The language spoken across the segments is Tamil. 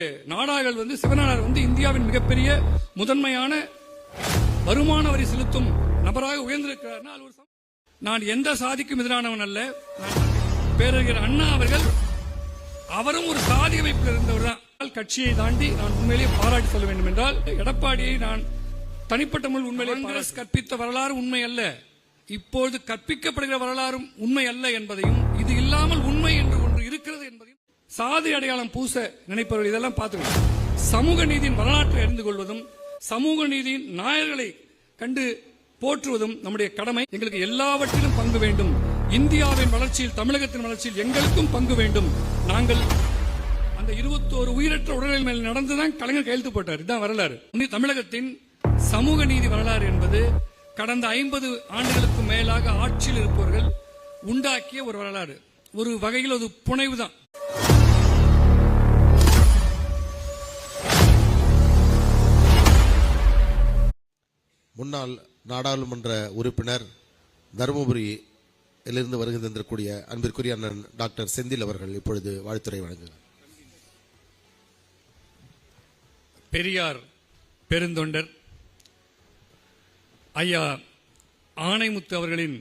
நாடார்கள் வந்து சிவநாடார் வந்து இந்தியாவின் மிகப்பெரிய முதன்மையான வருமான வரி செலுத்தும் நபராக உயர்ந்திருக்கிறார்னா அது ஒரு நான் எந்த சாதிக்கும் எதிரானவன் அல்ல. பேரறிஞர் அண்ணா அவர்கள் அவரும் ஒரு சாதி அமைப்பில் இருந்தவர் தான். கட்சியை தாண்டி நான் உண்மையிலேயே பாராட்டி சொல்ல வேண்டும் என்றால் எடப்பாடியை நான் தனிப்பட்ட முறையில் உண்மையிலே காங்கிரஸ் கற்பித்த வரலாறு உண்மை அல்ல. இப்பொழுது கற்பிக்கப்படுகிற வரலாறும் உண்மை அல்ல என்பதையும் இது இல்லாமல் உண்மை சாதி அடையாளம் பூச நினைப்பவர்கள் இதெல்லாம் பார்த்துக்கணும். சமூக நீதியின் வரலாற்றை அறிந்து கொள்வதும் சமூக நீதியின் நாயர்களை கண்டு போற்றுவதும் நம்முடைய கடமை. எங்களுக்கு எல்லாவற்றிலும் பங்கு வேண்டும். இந்தியாவின் வளர்ச்சியில் தமிழகத்தின் வளர்ச்சியில் எங்களுக்கும் பங்கு வேண்டும். நாங்கள் அந்த இருபத்தோரு உயிரற்ற உடல்கள் மேல் நடந்துதான் கலைஞர் கையெழுத்து போட்டார். இதுதான் வரலாறு. தமிழகத்தின் சமூக நீதி வரலாறு என்பது கடந்த ஐம்பது ஆண்டுகளுக்கு மேலாக ஆட்சியில் இருப்பவர்கள் உண்டாக்கிய ஒரு வரலாறு. ஒரு வகையில் அது புனைவு தான் முன்னாள் நாடாளுமன்ற உறுப்பினர் தருமபுரியிலிருந்து வருகை தந்திருக்கூடிய அன்பிற்குரிய அண்ணன் டாக்டர் செந்தில் அவர்கள் இப்பொழுது வாழ்த்துரை வழங்குகிறார். பெரியார் பெருந்தொண்டர் ஐயா ஆணைமுத்து அவர்களின்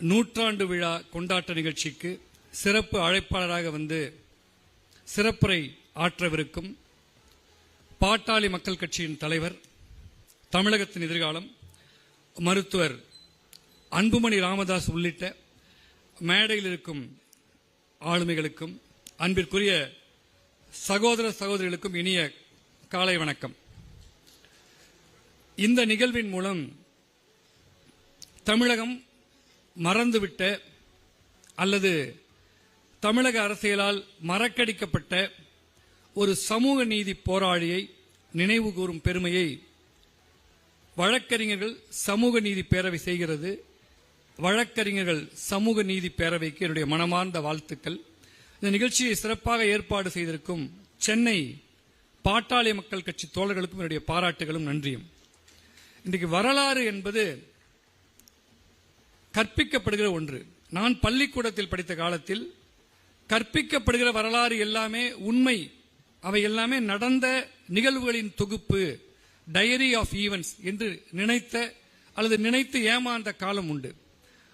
நூற்றாண்டு விழா கொண்டாட்ட நிகழ்ச்சிக்கு சிறப்பு அழைப்பாளராக வந்து சிறப்புரை ஆற்றவிருக்கும் பாட்டாளி மக்கள் கட்சியின் தலைவர் தமிழகத்தின் எதிர்காலம் மருத்துவர் அன்புமணி ராமதாஸ் உள்ளிட்ட மேடையில் இருக்கும் ஆளுமைகளுக்கும் அன்பிற்குரிய சகோதர சகோதரிகளுக்கும் இனிய காலை வணக்கம். இந்த நிகழ்வின் மூலம் தமிழகம் மறந்துவிட்ட அல்லது தமிழக அரசியலால் மறக்கடிக்கப்பட்ட ஒரு சமூக நீதி போராளியை நினைவு கூறும் பெருமையை வழக்கறிஞர்கள் சமூக நீதி பேரவை செய்கிறது. வழக்கறிஞர்கள் சமூக நீதி பேரவைக்கு என்னுடைய மனமார்ந்த வாழ்த்துக்கள். இந்த நிகழ்ச்சியை சிறப்பாக ஏற்பாடு செய்திருக்கும் சென்னை பாட்டாளி மக்கள் கட்சி தோழர்களுக்கும் என்னுடைய பாராட்டுகளும் நன்றியும். இன்றைக்கு வரலாறு என்பது கற்பிக்கப்படுகிற ஒன்று. நான் பள்ளிக்கூடத்தில் படித்த காலத்தில் கற்பிக்கப்படுகிற வரலாறு எல்லாமே உண்மை அவை எல்லாமே நடந்த நிகழ்வுகளின் தொகுப்பு. டயரி ஆஃப் ஈவென்ட்ஸ் என்று நினைத்த அல்லது நினைத்து ஏமாந்த காலம் உண்டு.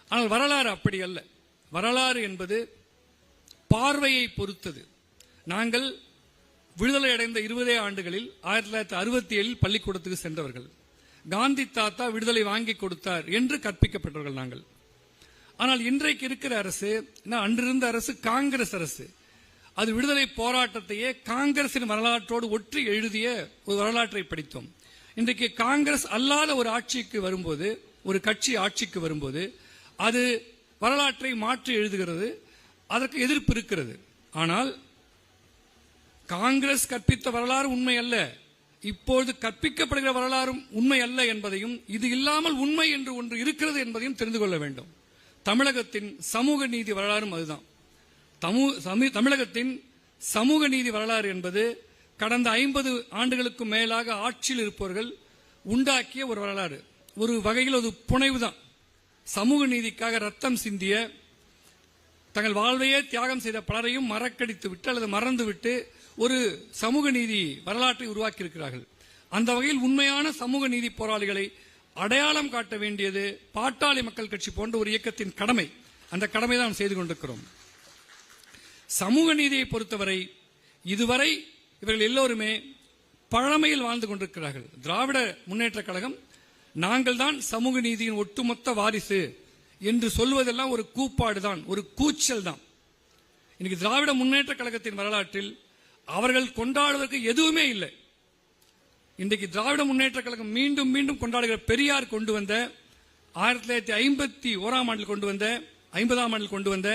ஆனால் வரலாறு அப்படி அல்ல. வரலாறு என்பது பார்வையை பொறுத்தது. நாங்கள் விடுதலை அடைந்த இருபதே ஆண்டுகளில் ஆயிரத்தி தொள்ளாயிரத்தி அறுபத்தி ஏழில் பள்ளிக்கூடத்துக்கு சென்றவர்கள். காந்தி தாத்தா விடுதலை வாங்கி கொடுத்தார் என்று கற்பிக்கப்பட்டவர்கள் நாங்கள். ஆனால் இன்றைக்கு இருக்கிற அரசு அன்றிருந்த அரசு காங்கிரஸ் அரசு. அது விடுதலை போராட்டத்தையே காங்கிரசின் வரலாற்றோடு ஒற்றி எழுதிய ஒரு வரலாற்றை படித்தோம். இன்றைக்கு காங்கிரஸ் அல்லாத ஒரு ஆட்சிக்கு வரும்போது ஒரு கட்சி ஆட்சிக்கு வரும்போது அது வரலாற்றை மாற்றி எழுதுகிறது அதற்கு எதிர்ப்பு இருக்கிறது. ஆனால் காங்கிரஸ் கற்பித்த வரலாறு உண்மை அல்ல. இப்பொழுது கற்பிக்கப்படுகிற வரலாறும் உண்மை அல்ல என்பதையும் இது இல்லாமல் உண்மை என்று ஒன்று இருக்கிறது என்பதையும் தெரிந்து கொள்ள வேண்டும். தமிழகத்தின் சமூக நீதி வரலாறும் அதுதான். தமிழகத்தின் சமூக நீதி வரலாறு என்பது கடந்த ஐம்பது ஆண்டுகளுக்கு மேலாக ஆட்சியில் இருப்பவர்கள் உண்டாக்கிய ஒரு வரலாறு. ஒரு வகையில் அது புனைவு தான் சமூக நீதிக்காக ரத்தம் சிந்திய தங்கள் வாழ்வையே தியாகம் செய்த பலரையும் மறக்கடித்து விட்டு அல்லது மறந்துவிட்டு ஒரு சமூக நீதி வரலாற்றை உருவாக்கியிருக்கிறார்கள். அந்த வகையில் உண்மையான சமூக நீதி போராளிகளை அடையாளம் காட்ட வேண்டியது பாட்டாளி மக்கள் கட்சி போன்ற ஒரு இயக்கத்தின் கடமை. அந்த கடமை தான் செய்து கொண்டிருக்கிறோம். சமூக நீதியை பொறுத்தவரை இதுவரை இவர்கள் எல்லோருமே பழமையில் வாழ்ந்து கொண்டிருக்கிறார்கள். திராவிட முன்னேற்ற கழகம் நாங்கள் தான் சமூக நீதியின் ஒட்டுமொத்த வாரிசு என்று சொல்வதெல்லாம் ஒரு கூப்பாடு தான் ஒரு கூச்சல் தான். இன்னைக்கு திராவிட முன்னேற்ற கழகத்தின் வரலாற்றில் அவர்கள் கொண்டாடுவதற்கு எதுவுமே இல்லை. இன்றைக்கு திராவிட முன்னேற்ற கழகம் மீண்டும் மீண்டும் கொண்டாடுகிற பெரியார் கொண்டு வந்த ஆயிரத்தி தொள்ளாயிரத்தி ஐம்பத்தி ஓராம் ஆண்டில் கொண்டு வந்த ஐம்பதாம் ஆண்டில் கொண்டு வந்த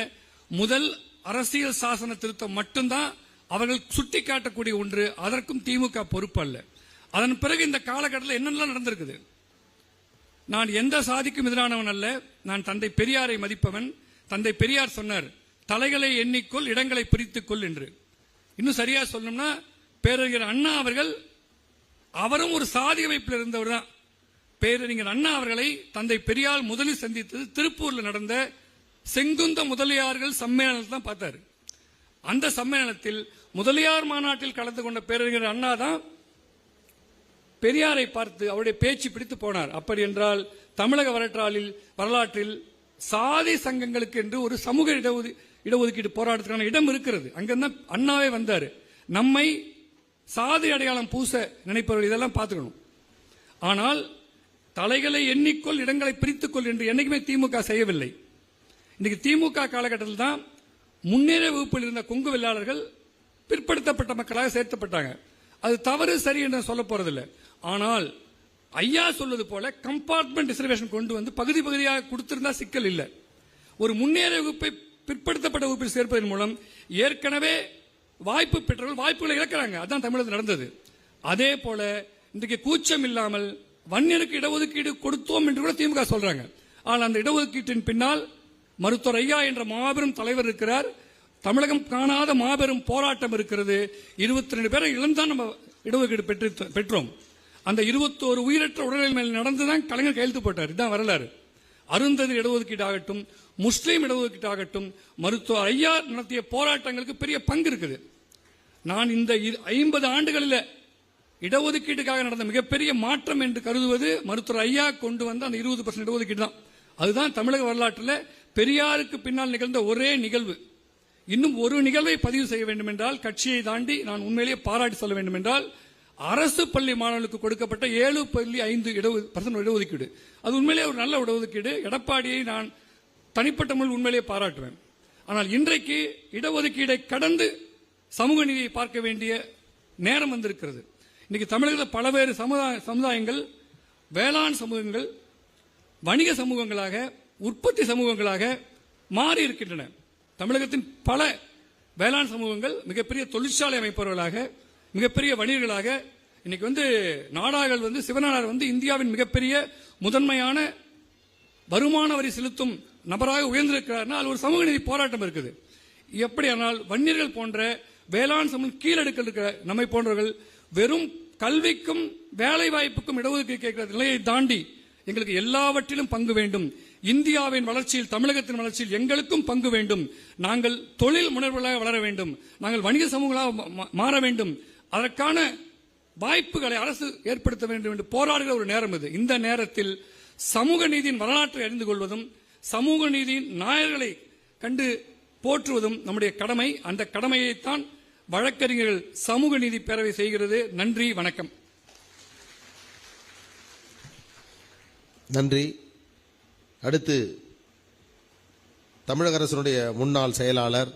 முதல் அரசியல் சாசன திருத்தம் மட்டும்தான் அவர்கள் சுட்டிக்காட்டக்கூடிய ஒன்று. அதற்கும் திமுக பொறுப்பு அல்ல. அதன் பிறகு இந்த காலகட்டத்தில் என்னெல்லாம் நடந்திருக்குது? நான் எந்த சாதிக்கும் எதிரானவன் அல்ல. நான் தந்தை பெரியாரை மதிப்பவன். தந்தை பெரியார் சொன்னார் தலைகளை எண்ணிக்கொள் இடங்களை பிரித்துக்கொள் என்று. இன்னும் சரியா சொல்லணும்னா பேரறிஞர் அண்ணா அவர்கள் அவரும் ஒரு சாதி அமைப்பில் இருந்தவர் தான். பேரறிஞர் அண்ணா அவர்களை தந்தை பெரியார் முதலில் சந்தித்தது திருப்பூரில் நடந்த செங்குந்த முதலியார்கள் சம்மேளனத்தை தான் பார்த்தாரு. அந்த சம்மேளனத்தில் முதலியார் மாநாட்டில் கலந்து கொண்ட பேரறிஞர் அண்ணா தான் பெரியாரை பார்த்து அவருடைய பேச்சு பிடித்து போனார். அப்படி என்றால் தமிழக வரலாற்றில் வரலாற்றில் சாதி சங்கங்களுக்கு என்று ஒரு சமூக இடஒது இடஒதுக்கீடு போராட்டத்துக்கான இடம் இருக்கிறது. அங்கதான் அண்ணாவே வந்தார். நம்மை சாதி அடையாளம் பூச நினைப்பவர்கள் இதெல்லாம் பார்த்துக்கணும். ஆனால் தலைகளை எண்ணிக்கொள் இடங்களை பிரித்துக்கொள் என்று என்றைக்குமே திமுக செய்யவில்லை. இன்னைக்கு திமுக காலகட்டத்தில் தான் முன்னேற வகுப்பில் இருந்த கொங்கு வெள்ளாளர்கள் பிற்படுத்தப்பட்ட மக்களாக சேர்த்தப்பட்டாங்க. அது தவறு சரி என்று சொல்ல போறதில்லை. ஆனால் ஐயா சொல்வது போல கம்பார்ட்மெண்ட் ரிசர்வேஷன் கொண்டு வந்து பகுதி பகுதியாக கொடுத்திருந்தா சிக்கல் இல்லை. ஒரு முன்னேற வகுப்பை பிற்படுத்தப்பட்ட வகுப்பில் சேர்ப்பதன் மூலம் ஏற்கனவே வாய்ப்பு பெற்றவர்கள் வாய்ப்புகளை இழக்கிறாங்க. அதான் தமிழகத்தில் நடந்தது. அதே போல இன்றைக்கு கூச்சம் இல்லாமல் வன்னியருக்கு இடஒதுக்கீடு கொடுத்தோம் என்று கூட திமுக சொல்றாங்க. ஆனால் அந்த இடஒதுக்கீட்டின் பின்னால் மருத்துவர் ஐயா என்ற மாபெரும் தலைவர் இருக்கிறார். தமிழகம் காணாத மாபெரும் போராட்டம் இருக்கிறது. இருபத்தி ரெண்டு பேரை இழந்தான் நம்ம இடஒதுக்கீடு பெற்று பெற்றோம். அந்த இருபத்தோரு உயிரற்ற உடல்நிலை மேல் நடந்துதான் கலைஞர் கையெழுத்து போட்டார். இதுதான் வரலாறு. அருந்தது இடஒதுக்கீடு ஆகட்டும் முஸ்லீம் இடஒதுக்கீடு ஆகட்டும் மருத்துவர் ஐயா நடத்திய போராட்டங்களுக்கு பெரிய பங்கு இருக்குது. நான் இந்த ஐம்பது ஆண்டுகளில் இடஒதுக்கீட்டுக்காக நடந்த மிகப்பெரிய மாற்றம் என்று கருதுவது மருத்துவர் ஐயா கொண்டு வந்த அந்த இருபது பர்சன்ட் இடஒதுக்கீடு தான். அதுதான் தமிழக வரலாற்றில் பெரியாருக்கு பின்னால் நிகழ்ந்த ஒரே நிகழ்வு. இன்னும் ஒரு நிகழ்வை பதிவு செய்ய வேண்டும் என்றால் கட்சியை தாண்டி நான் உண்மையிலேயே பாராட்டி சொல்ல வேண்டும் என்றால் அரசு பள்ளி மாணவர்களுக்கு கொடுக்கப்பட்ட ஏழு புள்ளி ஐந்து பர்சன்ட் இடஒதுக்கீடு அது உண்மையிலேயே ஒரு நல்ல இடஒதுக்கீடு எடப்பாடியை நான் தனிப்பட்ட முறையில் உண்மையிலேயே பாராட்டுவேன். ஆனால் இன்றைக்கு இடஒதுக்கீடை கடந்து சமூக நீதியை பார்க்க வேண்டிய நேரம் வந்திருக்கிறது. இன்னைக்கு தமிழகத்தில் பலவேறு சமுதாய சமுதாயங்கள் வேளாண் சமூகங்கள் வணிக சமூகங்களாக உற்பத்தி சமூகங்களாக மாறி இருக்கின்றன. தமிழகத்தின் பல வேளாண் சமூகங்கள் மிகப்பெரிய தொழிற்சாலை அமைப்பவர்களாக மிகப்பெரிய வணிகர்களாக இன்னைக்கு வந்து நாடார்கள் வந்து சிவநாடார் வந்து இந்தியாவின் மிகப்பெரிய முதன்மையான வருமான வரி செலுத்தும் நபராக உயர்ந்திருக்கிறார்னா அது ஒரு சமூக நீதி போராட்டம் இருக்குது. எப்படியானால் வன்னியர்கள் போன்ற வேளாண் சமூகம் கீழடுக்கல் இருக்கிற நம்மை போன்றவர்கள் வெறும் கல்விக்கும் வேலை வாய்ப்புக்கும் இடஒதுக்கீடு கேட்கிற நிலையை தாண்டி எங்களுக்கு எல்லாவற்றிலும் பங்கு வேண்டும். இந்தியாவின் வளர்ச்சியில் தமிழகத்தின் வளர்ச்சியில் எங்களுக்கும் பங்கு வேண்டும். நாங்கள் தொழில் முனைவர்களாக வளர வேண்டும். நாங்கள் வணிக சமூகங்களாக மாற வேண்டும். அதற்கான வாய்ப்புகளை அரசு ஏற்படுத்த வேண்டும் என்று போராடுகிற ஒரு நேரம் இது. இந்த நேரத்தில் சமூக நீதியின் வரலாற்றை அறிந்து கொள்வதும் சமூக நீதியின் நாயர்களை கண்டு போற்றுவதும் நம்முடைய கடமை. அந்த கடமையைத்தான் வழக்கறிஞர்கள் சமூக நீதி பேரவை செய்கிறது. நன்றி வணக்கம். நன்றி. அடுத்து தமிழக அரசினுடைய முன்னாள் செயலாளர்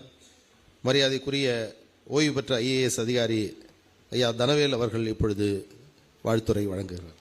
மரியாதைக்குரிய ஓய்வு பெற்ற ஐஏஎஸ் அதிகாரி ஐயா தனவேல் அவர்கள் இப்பொழுது வாழ்த்துறை வழங்குகிறார்.